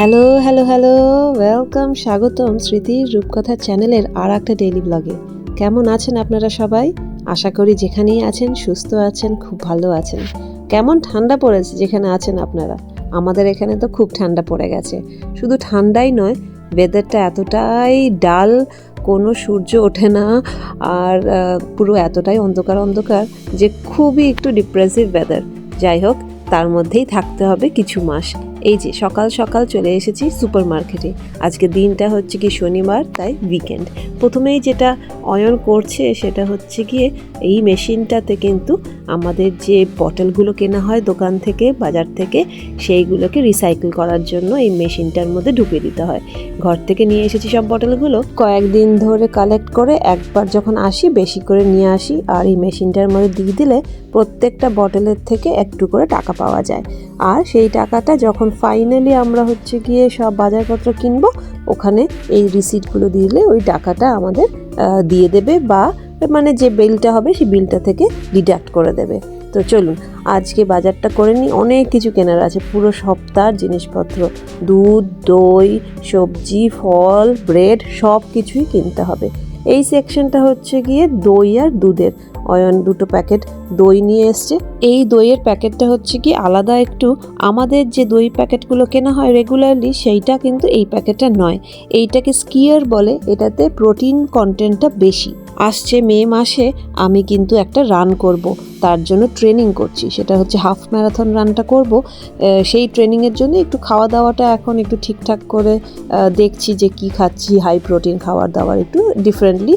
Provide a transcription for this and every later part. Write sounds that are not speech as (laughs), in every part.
Hello hello hello welcome স্বাগতম স্মৃতির রূপকথা চ্যানেলের আর একটা ডেইলি ব্লগে কেমন আছেন আপনারা সবাই? আশা করি যেখানেই আছেন, সুস্থ আছেন, খুব ভালো আছেন। কেমন ঠান্ডা পড়েছে যেখানে আছেন আপনারা? আমাদের এখানে তো খুব ঠান্ডা পড়ে গেছে। শুধু ঠান্ডাই নয় ওয়েদারটা এতটাই ডাল কোনো সূর্য ওঠে না, আর পুরো এতটাই অন্ধকার অন্ধকার যে খুবই একটু ডিপ্রেসিভ ওয়েদার যাই হোক, তার মধ্যেই থাকতে হবে কিছু মাস। এই যে সকাল সকাল চলে এসেছি সুপার মার্কেটে আজকে দিনটা হচ্ছে কি শনিবার, তাই উইকেন্ড প্রথমেই যেটা অয়ন করছে সেটা হচ্ছে গিয়ে এই মেশিনটাতে কিন্তু আমাদের যে বটলগুলো কেনা হয় দোকান থেকে, বাজার থেকে, সেইগুলোকে রিসাইকেল করার জন্য এই মেশিনটার মধ্যে ঢুকিয়ে দিতে হয়। ঘর থেকে নিয়ে এসেছি সব বটলগুলো। কয়েকদিন ধরে কালেক্ট করে একবার যখন আসি, বেশি করে নিয়ে আসি, আর এই মেশিনটার মধ্যে দিয়ে দিলে প্রত্যেকটা বটলের থেকে একটু করে টাকা পাওয়া যায়। আর সেই টাকাটা যখন ফাইনালি আমরা হচ্ছে গিয়ে সব বাজারপত্র কিনবো, ওখানে এই রিসিটগুলো দিলে ওই টাকাটা আমাদের দিয়ে দেবে বা মানে যে বিলটা হবে সেই বিলটা থেকে ডিডাক্ট করে দেবে। তো চলুন, আজকে বাজারটা করে নিই। অনেক কিছু কেনার আছে। পুরো সপ্তাহের জিনিসপত্র, দুধ, দই, সবজি, ফল ব্রেড সব কিছুই কিনতে হবে। এই সেকশনটা হচ্ছে গিয়ে দই আর দুধের। অয়ন দুটো প্যাকেট দই নিয়ে এসছে। এই দইয়ের প্যাকেটটা হচ্ছে কি আলাদা একটু। আমাদের যে দই প্যাকেটগুলো কেনা হয় রেগুলারলি সেইটা কিন্তু এই প্যাকেটটা নয়। এইটাকে স্কিয়ার বলে, এটাতে প্রোটিন কন্টেন্টটা বেশি। আসছে মে মাসে, আমি কিন্তু একটা রান করব। তার জন্য ট্রেনিং করছি। সেটা হচ্ছে হাফ ম্যারাথন রানটা করব। সেই ট্রেনিংয়ের জন্য একটু খাওয়া দাওয়াটা এখন একটু ঠিকঠাক করে দেখছি যে কি খাচ্ছি। হাই প্রোটিন খাওয়ার দাওয়ার একটু ডিফারেন্টলি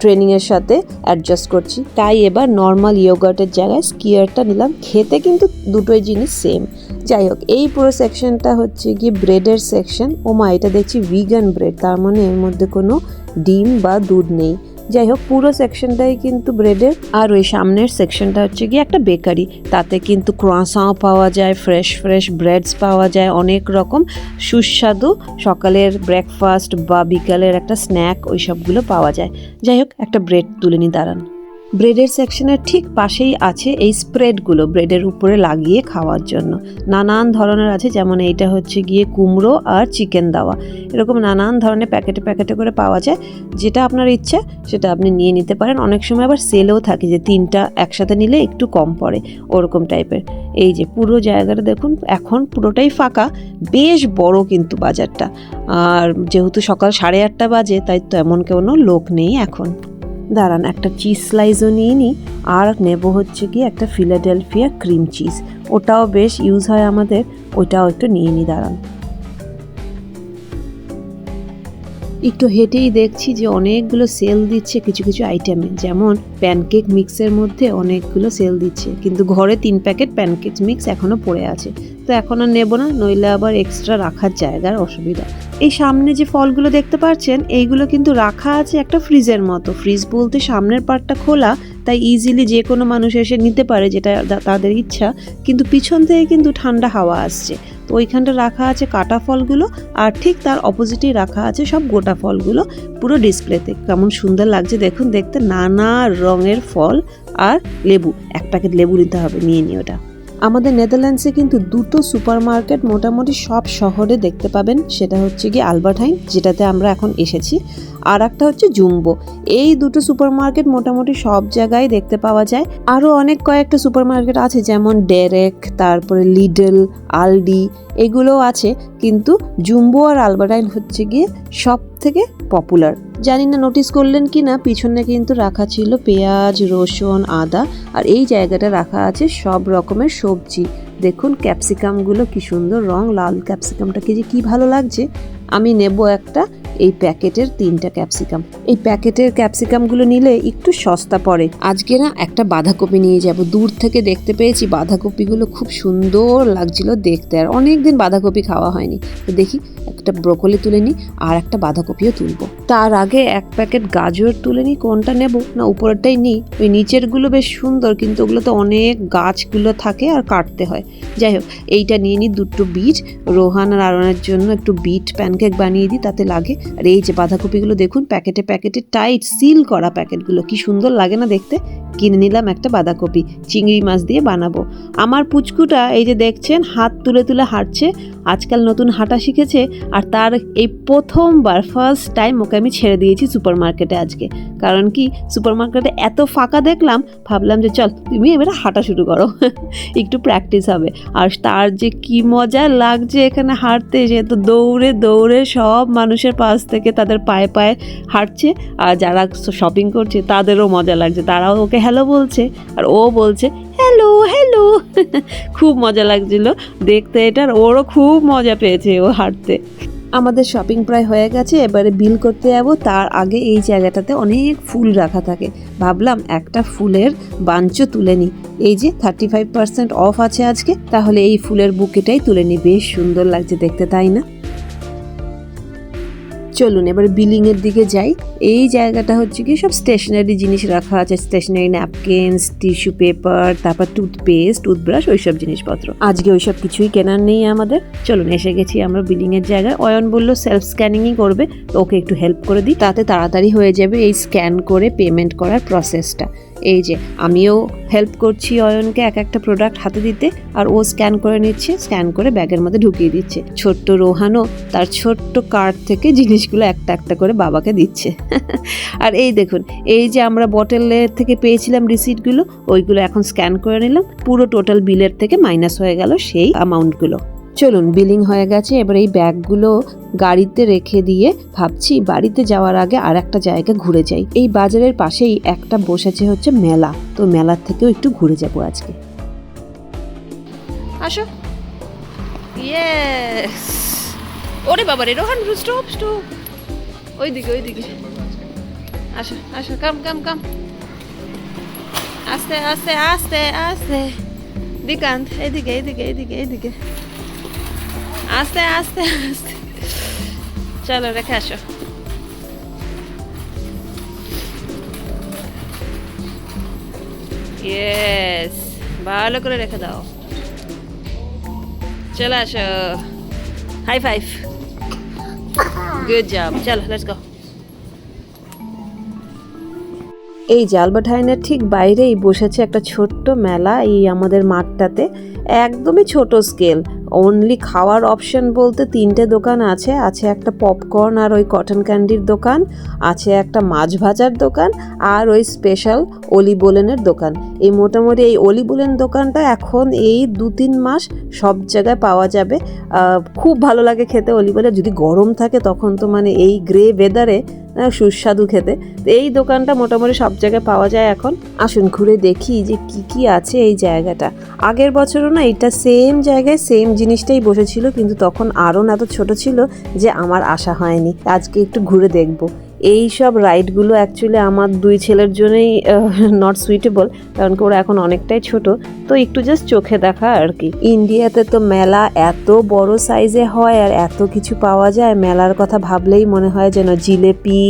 ট্রেনিংয়ের সাথে অ্যাডজাস্ট করছি। তাই এবার নর্মাল ইয়োগার্টের জায়গায় স্কিয়ারটা নিলাম। খেতে কিন্তু দুটোই জিনিস সেম যাই হোক, এই পুরো সেকশনটা হচ্ছে গিয়ে ব্রেডের সেকশন ও মা, এটা দেখছি ভিগান ব্রেড তার মানে এর মধ্যে কোনো ডিম বা দুধ নেই। যাই হোক, পুরো সেকশনটাই কিন্তু ব্রেডের আর ওই সামনের সেকশনটা হচ্ছে গিয়ে একটা বেকারি তাতে কিন্তু ক্রোয়াসাও পাওয়া যায় ফ্রেশ ফ্রেশ ব্রেডস পাওয়া যায়, অনেক রকম সুস্বাদু সকালের ব্রেকফাস্ট বা বিকালের একটা স্ন্যাক ওই সবগুলো পাওয়া যায়। যাই হোক, একটা ব্রেড তুলে নি, দাঁড়ান। ব্রেডের সেকশনের ঠিক পাশেই আছে এই স্প্রেডগুলো ব্রেডের উপরে লাগিয়ে খাওয়ার জন্য। নানান ধরনের আছে, যেমন এইটা হচ্ছে গিয়ে কুমড়ো আর চিকেন দেওয়া। এরকম নানান ধরনের প্যাকেটে প্যাকেটে করে পাওয়া যায়। যেটা আপনার ইচ্ছা, সেটা আপনি নিয়ে নিতে পারেন। অনেক সময় আবার সেলও থাকে যে তিনটা একসাথে নিলে একটু কম পড়ে, ওরকম টাইপের। এই যে পুরো জায়গাটা দেখুন, এখন পুরোটাই ফাঁকা, বেশ বড় কিন্তু বাজারটা। আর যেহেতু সকাল সাড়ে আটটা বাজে, তাই তো এমন কোনো লোক নেই এখন। দাঁড়ান, একটা চিজ স্লাইসও নিয়ে নিই আর নেব হচ্ছে কি একটা ফিলাডেলফিয়া ক্রিম চিজ ওটাও বেশ ইউজ হয় আমাদের ওটাও একটু নিয়ে নিই দাঁড়ান। একটু হেঁটেই দেখছি যে অনেকগুলো সেল দিচ্ছে কিছু কিছু আইটেমে যেমন প্যানকেক মিক্সের মধ্যে অনেকগুলো সেল দিচ্ছে, কিন্তু ঘরে তিন প্যাকেট প্যানকেক মিক্স এখনও পড়ে আছে। তো এখন আর নেব না, নইলে আবার এক্সট্রা রাখার জায়গার অসুবিধা। এই সামনে যে ফলগুলো দেখতে পাচ্ছেন, এইগুলো কিন্তু রাখা আছে একটা ফ্রিজের মতো। ফ্রিজ বলতে সামনের পার্টটা খোলা, তাই ইজিলি যে কোনো মানুষ এসে নিতে পারে, যেটা তাদের ইচ্ছা। কিন্তু পিছন থেকে কিন্তু ঠান্ডা হাওয়া আসছে। তো ওইখানটা রাখা আছে কাটা ফলগুলো, আর ঠিক তার অপোজিটেই রাখা আছে সব গোটা ফলগুলো, পুরো ডিসপ্লেতে কেমন সুন্দর লাগছে, দেখুন, দেখতে নানা রঙের ফল আর লেবু। এক প্যাকেট লেবু নিতে হবে, নিয়ে নিই ওটা। আমাদের নেদারল্যান্ডসে কিন্তু দুটো সুপার মার্কেট মোটামুটি সব শহরে দেখতে পাবেন। সেটা হচ্ছে কি আলবার্টাইন যেটাতে আমরা এখন এসেছি। আর একটা হচ্ছে জুম্বো। এই দুটো সুপার মার্কেট মোটামুটি সব জায়গায় দেখতে পাওয়া যায়। আরও অনেক কয়েকটা সুপারমার্কেট আছে, যেমন ডেরেক, তারপরে লিডল, আলডি এগুলোও আছে, কিন্তু জুম্বো আর আলবারাইন হচ্ছে গিয়ে সব থেকে পপুলার জানি না নোটিস করলেন কি না পিছনে কিন্তু রাখা ছিল পেঁয়াজ, রসুন, আদা, আর এই জায়গাটা রাখা আছে সব রকমের সবজি। দেখুন ক্যাপসিকামগুলো কি সুন্দর রং, লাল ক্যাপসিকামটাকে যে কি ভালো লাগছে। আমি নেব একটা এই প্যাকেটের তিনটা ক্যাপসিকাম। এই প্যাকেটের ক্যাপসিকামগুলো নিলে একটু সস্তা পড়ে। আজকে না একটা বাঁধাকপি নিয়ে যাব। দূর থেকে দেখতে পেয়েছি বাঁধাকপিগুলো খুব সুন্দর লাগছিল দেখতে। আর অনেক দিন বাঁধাকপি খাওয়া হয়নি। তো দেখি একটা ব্রোকলি তুলে নিই আর একটা বাঁধাকপিও তুলবো। তার আগে এক প্যাকেট গাজর তুলে নিই, কোনটা নেব? না, উপরেরটাই নিই। ওই নিচেরগুলো বেশ সুন্দর, কিন্তু ওগুলোতে অনেক গাছগুলো থাকে আর কাটতে হয়। যাই হোক, এইটা নিয়ে নিই দুটো বীজ। রোহান আর আরনের জন্য একটু বিট প্যানকেক বানিয়ে দিই, তাতে লাগে। আর এই যে বাঁধাকপিগুলো দেখুন, প্যাকেটে প্যাকেটে টাইট, সিল করা প্যাকেটগুলো। কি সুন্দর লাগে না দেখতে? কিনে নিলাম একটা বাঁধাকপি। চিংড়ি মাছ দিয়ে বানাবো। আমার পুচকুটা এই যে দেখছেন, হাত তুলে তুলে হাঁটছে, আজকাল নতুন হাঁটা শিখেছে, আর তার এই প্রথমবার ফার্স্ট টাইম ওকে আমি ছেড়ে দিয়েছি সুপার মার্কেটে আজকে। কারণ কি সুপার মার্কেটে এত ফাঁকা দেখলাম, ভাবলাম যে চল তুমি এবারে হাঁটা শুরু করো। (laughs) একটু প্র্যাকটিস হবে। আর তার যে কি মজা লাগছে এখানে হাঁটতে, সে তো দৌড়ে দৌড়ে সব মানুষের পাশ থেকে তাদের পায়ে পায়ে হাঁটছে। আর যারা শপিং করছে, তাদেরও মজা লাগছে। তারাও ওকে হ্যালো বলছে, আর ও বলছে হ্যালো হ্যালো (laughs) খুব মজা লাগছিল। দেখতে এটার, ওরও খুব মজা পেয়েছে ও হাঁটতে। আমাদের শপিং প্রায় হয়ে গেছে, এবারে বিল করতে যাব। তার আগে এই জায়গাটাতে অনেক ফুল রাখা থাকে। ভাবলাম একটা ফুলের বাঞ্চ তুলে নিই। এই যে থার্টি ফাইভ পার্সেন্ট অফ আছে আজকে, তাহলে এই ফুলের বুকেটাই তুলে নিই। বেশ সুন্দর লাগছে দেখতে, তাই না? চলুন, এবার বিলিংয়ের দিকে যাই। এই জায়গাটা হচ্ছে কি সব স্টেশনারি জিনিস রাখা আছে স্টেশনারি ন্যাপকিনস টিস্যু পেপার তারপর টুথপেস্ট টুথব্রাশ ওইসব জিনিসপত্র। আজকে ওইসব কিছুই কেনার নেই আমাদের। চলুন, এসে গেছি আমরা বিলিংয়ের জায়গায়। অয়ন বলল সেলফ স্ক্যানিংই করবে, ওকে একটু হেল্প করে দিই, তাতে তাড়াতাড়ি হয়ে যাবে এই স্ক্যান করে পেমেন্ট করার প্রসেসটা এই যে, আমিও হেল্প করছি অয়নকে এক একটা প্রোডাক্ট হাতে দিতে, আর ও স্ক্যান করে নিচ্ছে স্ক্যান করে ব্যাগের মধ্যে ঢুকিয়ে দিচ্ছে। ছোট্ট রোহানও তার ছোট্ট কার্ড থেকে জিনিসগুলো একটা একটা করে বাবাকে দিচ্ছে। (laughs) আর এই দেখুন, এই যে আমরা বটলের থেকে পেয়েছিলাম রিসিটগুলো ওইগুলো এখন স্ক্যান করে নিলাম। পুরো টোটাল বিলের থেকে মাইনাস হয়ে গেল সেই অ্যামাউন্টগুলো চলুন, বিলিং হয়ে গেছে। এবার এই ব্যাগগুলো গাড়িতে রেখে দিয়ে ভাবছি বাড়িতে যাওয়ার আগে আর একটা জায়গা ঘুরে যাই। এই বাজারের পাশেই একটা বসেছে হচ্ছে মেলা। তো মেলার থেকেও একটু ঘুরে যাব আজকে। আসো। ইয়েস ওরে বাবা রে, রোহান স্টপ স্টপ ওইদিকে ওইদিকে। আসো আসো কাম কাম কাম আস্তে আস্তে আস্তে আস্তে! দিকান্ত এইদিকে এইদিকে এইদিকে এইদিকে আস্তে আস্তে আস্তে। চলো, রেখে আসো। ইয়েস ভালো করে রেখে দাও। চলে আসো। হাই ফাইভ গুড জব চলো লেটস গো এই জালবাঠাইনের ঠিক বাইরেই বসেছে একটা ছোট্ট মেলা এই আমাদের মাঠটাতে। একদমই ছোট স্কেল অনলি খাওয়ার অপশন বলতে তিনটে দোকান আছে। আছে একটা পপকর্ন আর ওই কটন ক্যান্ডির দোকান, আছে একটা মাছ ভাজার দোকান আর ওই স্পেশাল অলি বোলেনের দোকান। এই মোটামুটি এই অলি বোলেন দোকানটা এখন এই দু তিন মাস সব জায়গায় পাওয়া যাবে। খুব ভালো লাগে খেতে অলি বলে। যদি গরম থাকে তখন তো মানে এই গ্রে ওয়েদারে সুস্বাদু খেতে। তো এই দোকানটা মোটামুটি সব জায়গায় পাওয়া যায় এখন। আসুন, ঘুরে দেখি যে কি কি আছে এই জায়গাটা। আগের বছরও না এটা সেম জায়গায় সেম জিনিসটাই বসেছিল, কিন্তু তখন আরও না এত ছোট ছিল যে আমার আশা হয়নি। আজকে একটু ঘুরে দেখব। এই সব রাইডগুলো অ্যাকচুয়ালি আমার দুই ছেলের জন্যই নট সুইটেবল কারণ কি ওরা এখন অনেকটাই ছোট। তো একটু জাস্ট চোখে দেখা আর কি। ইন্ডিয়াতে তো মেলা এত বড় সাইজে হয় আর এত কিছু পাওয়া যায়, মেলার কথা ভাবলেই মনে হয় যেন জিলেপি,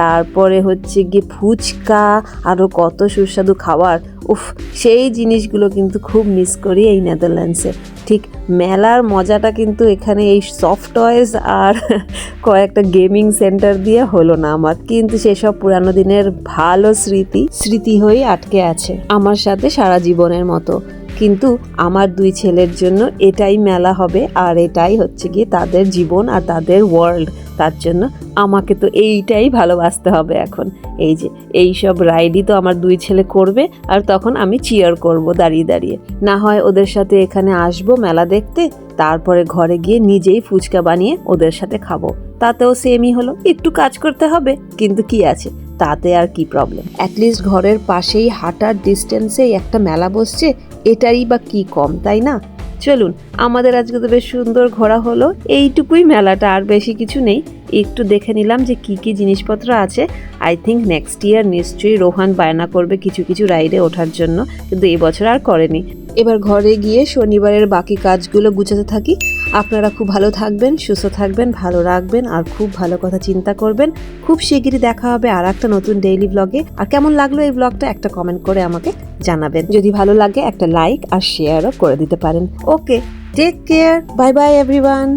তারপরে হচ্ছে গিয়ে ফুচকা আরও কত সুস্বাদু খাবার। উফ, সেই জিনিসগুলো কিন্তু খুব মিস করি এই নেদারল্যান্ডসে ঠিক মেলার মজাটা কিন্তু এখানে এই সফট টয়েস আর (laughs) কয়েকটা গেমিং সেন্টার দিয়ে হলো না আমার। কিন্তু সেসব পুরানো দিনের ভালো স্মৃতি স্মৃতি হয়ে আটকে আছে আমার সাথে সারা জীবনের মতো। কিন্তু আমার দুই ছেলের জন্য এটাই মেলা হবে আর এটাই হচ্ছে গিয়ে তাদের জীবন আর তাদের ওয়ার্ল্ড তার জন্য আমাকে তো এইটাই ভালোবাসতে হবে এখন। এই যে, এই সব রাইডই তো আমার দুই ছেলে করবে আর তখন আমি চিয়ার করব দাঁড়িয়ে দাঁড়িয়ে। না হয় ওদের সাথে এখানে আসব মেলা দেখতে, তারপরে ঘরে গিয়ে নিজেই ফুচকা বানিয়ে ওদের সাথে খাব। তাতেও সেমই হলো, একটু কাজ করতে হবে, কিন্তু কি আছে? তাতে আর কি প্রবলেম অ্যাটলিস্ট ঘরের পাশেই হাঁটার ডিস্টেন্সেই একটা মেলা বসছে, এটারই বা কি কম, তাই না? চলুন, আমাদের আজকে তো বেশ সুন্দর ঘোরা হলো। এইটুকুই মেলাটা, আর বেশি কিছু নেই। একটু দেখে নিলাম যে কি কি জিনিসপত্র আছে। আই থিঙ্ক নেক্সট ইয়ার নিশ্চয়ই রোহান বায়না করবে কিছু কিছু রাইডে ওঠার জন্য, কিন্তু এবছর আর করেনি। এবার ঘরে গিয়ে শনিবারের বাকি কাজগুলো গুছাতে থাকি। আপনারা খুব ভালো থাকবেন, সুস্থ থাকবেন, ভালো রাখবেন আর খুব ভালো কথা চিন্তা করবেন। খুব শিগগিরই দেখা হবে আর একটা নতুন ডেইলি ব্লগে আর কেমন লাগল এই ব্লগটা একটা কমেন্ট করে আমাকে জানাবেন। যদি ভালো লাগে একটা লাইক আর শেয়ারও করে দিতে পারেন। Okay take care bye bye everyone